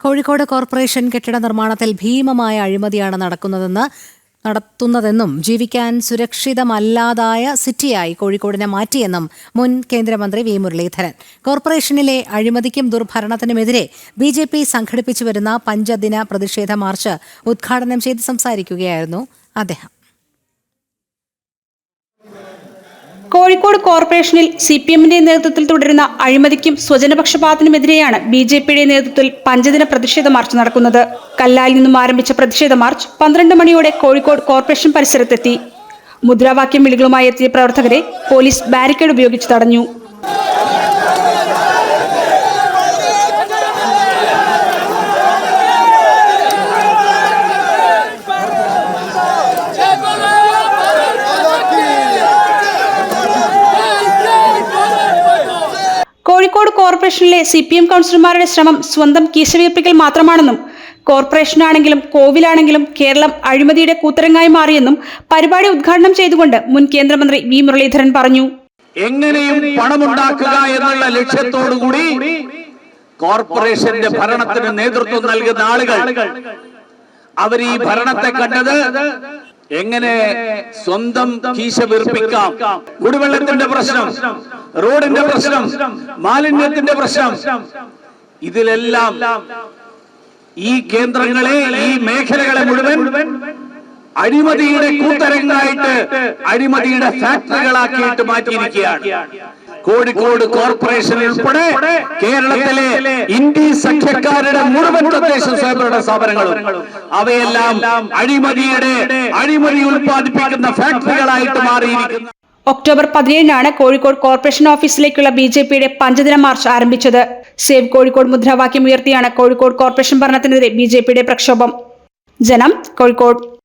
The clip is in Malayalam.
കോഴിക്കോട് കോർപ്പറേഷൻ കെട്ടിട നിർമ്മാണത്തിൽ ഭീമമായ അഴിമതിയാണ് നടക്കുന്നതെന്ന് നടത്തുന്നതെന്നും ജീവിക്കാൻ സുരക്ഷിതമല്ലാതായ സിറ്റിയായി കോഴിക്കോടിനെ മാറ്റിയെന്നും മുൻ കേന്ദ്രമന്ത്രി വി മുരളീധരൻ. കോർപ്പറേഷനിലെ അഴിമതിക്കും ദുർഭരണത്തിനുമെതിരെ ബി ജെ പി സംഘടിപ്പിച്ചു വരുന്ന പഞ്ചദിന പ്രതിഷേധ മാർച്ച് ഉദ്ഘാടനം ചെയ്ത് സംസാരിക്കുകയായിരുന്നു അദ്ദേഹം. കോഴിക്കോട് കോർപ്പറേഷനിൽ സി പി എമ്മിന്റെ നേതൃത്വത്തിൽ തുടരുന്ന അഴിമതിക്കും സ്വജനപക്ഷപാതത്തിനുമെതിരെയാണ് ബി ജെ പിയുടെ നേതൃത്വത്തിൽ പഞ്ചദിന പ്രതിഷേധ മാർച്ച് നടക്കുന്നത്. കല്ലായിൽ നിന്നും ആരംഭിച്ച പ്രതിഷേധ മാർച്ച് പന്ത്രണ്ട് മണിയോടെ കോഴിക്കോട് കോർപ്പറേഷൻ പരിസരത്തെത്തി. മുദ്രാവാക്യം വിളികളുമായി എത്തിയ പ്രവർത്തകരെ പോലീസ് ബാരിക്കേഡ് ഉപയോഗിച്ച് തടഞ്ഞു. കോഴിക്കോട് കോർപ്പറേഷനിലെ സി പി എം കൗൺസിലർമാരുടെ ശ്രമം സ്വന്തം കീശവീർപ്പിക്കൽ മാത്രമാണെന്നും കോർപ്പറേഷനാണെങ്കിലും കോവിലാണെങ്കിലും കേരളം അഴിമതിയുടെ കൂത്തരങ്ങായി മാറിയെന്നും പരിപാടി ഉദ്ഘാടനം ചെയ്തുകൊണ്ട് മുൻ കേന്ദ്രമന്ത്രി വി. മുരളീധരൻ പറഞ്ഞു. എങ്ങനെയും പണമുണ്ടാക്കുക എന്നുള്ള ലക്ഷ്യത്തോടുകൂടി കോർപ്പറേഷന്റെ ഭരണത്തിന് നേതൃത്വം നൽകുന്ന ആളുകൾ. അവർ ഈ ഭരണത്തെ കണ്ടത് എങ്ങനെ സ്വന്തം കീശ വീർപ്പിക്കാം കുടിവെള്ളത്തിന്റെ പ്രശ്നം. റോഡിന്റെ പ്രശ്നം മാലിന്യത്തിന്റെ പ്രശ്നം. ഇതിലെല്ലാം ഈ കേന്ദ്രങ്ങളെ ഈ മേഖലകളെ മുഴുവൻ അഴിമതിയുടെ കൂത്തരങ്ങളായിട്ട് അഴിമതിയുടെ ഫാക്ടറികളാക്കിയിട്ട് മാറ്റിയിരിക്കുകയാണ്. കോഴിക്കോട് കോർപ്പറേഷൻ ഉൾപ്പെടെ കേരളത്തിലെ ഇന്ത്യൻ സഖ്യക്കാരുടെ മുഴുവൻ തദ്ദേശ സ്വയംഭരണ സ്ഥാപനങ്ങളും. അവയെല്ലാം അഴിമതിയുടെ അഴിമതി ഉൽപ്പാദിപ്പിക്കുന്ന ഫാക്ടറികളായിട്ട് മാറിയിരിക്കുന്നു. ഒക്ടോബർ പതിനേഴിനാണ് കോഴിക്കോട് കോർപ്പറേഷൻ ഓഫീസിലേക്കുള്ള ബി ജെ പിയുടെ പഞ്ചദിന മാർച്ച് ആരംഭിച്ചത്. സേവ് കോഴിക്കോട് മുദ്രാവാക്യം ഉയർത്തിയാണ് കോഴിക്കോട് കോർപ്പറേഷൻ ഭരണത്തിനെതിരെ ബി പ്രക്ഷോഭം. ജനം കോഴിക്കോട്.